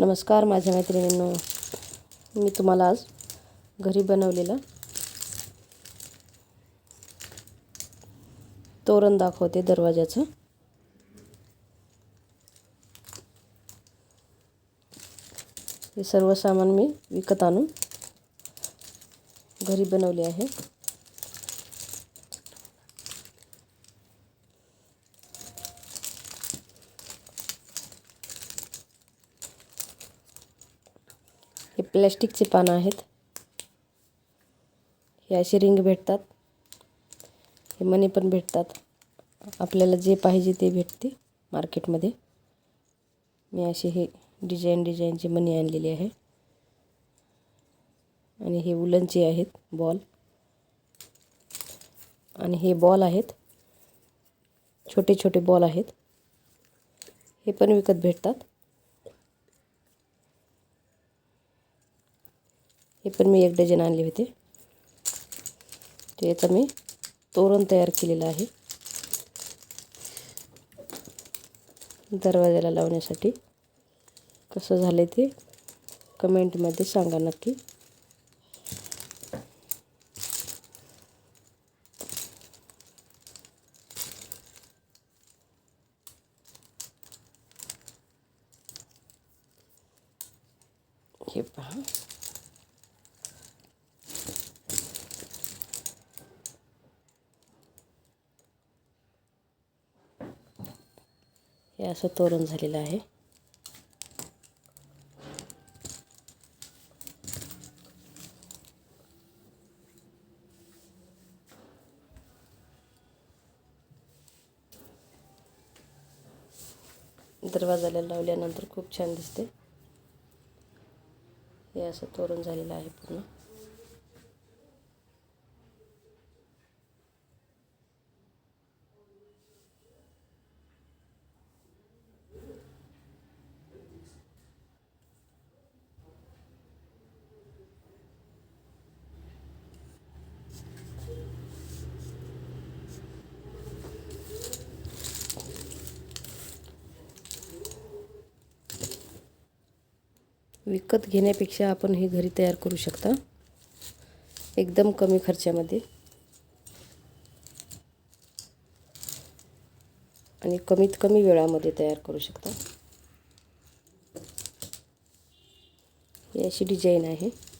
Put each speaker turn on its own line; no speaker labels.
नमस्कार माझ्या मैत्रिणींनो. मी तुम्हाला आज घरी बनवलेलं तोरण दाखवते दरवाजाचं हे सर्व सामान मी विकत आणून घरी बनवले आहे. हे प्लॅस्टिकचे पानं आहेत. हे असे रिंग भेटतात. हे मणी पण भेटतात. आपल्याला जे पाहिजे ते भेटते मार्केटमध्ये. मी असे हे डिझाईन डिझाईनचे मणी आणलेले आहे. आणि हे उलनचे आहेत बॉल. आणि हे बॉल आहेत. छोटे छोटे बॉल आहेत. हे पण विकत भेटतात. हे पण मी एक डझन आणले होते. ते याचं मी तोरण तयार केलेलं आहे. दरवाजाला लावण्यासाठी कसं झालं ते कमेंटमध्ये सांगा नक्की. हे पहा. हे असं तोरण झालेलं आहे. दरवाजाला लावल्यानंतर खूप छान दिसते. हे असं तोरण झालेलं आहे पूर्ण. विकत घेण्यापेक्षा आपण हे घरी तयार करू शकता. एकदम कमी खर्चामध्ये. आणि कमीत कमी वेळामध्ये तयार करू शकता. ही अशी डिझाईन आहे.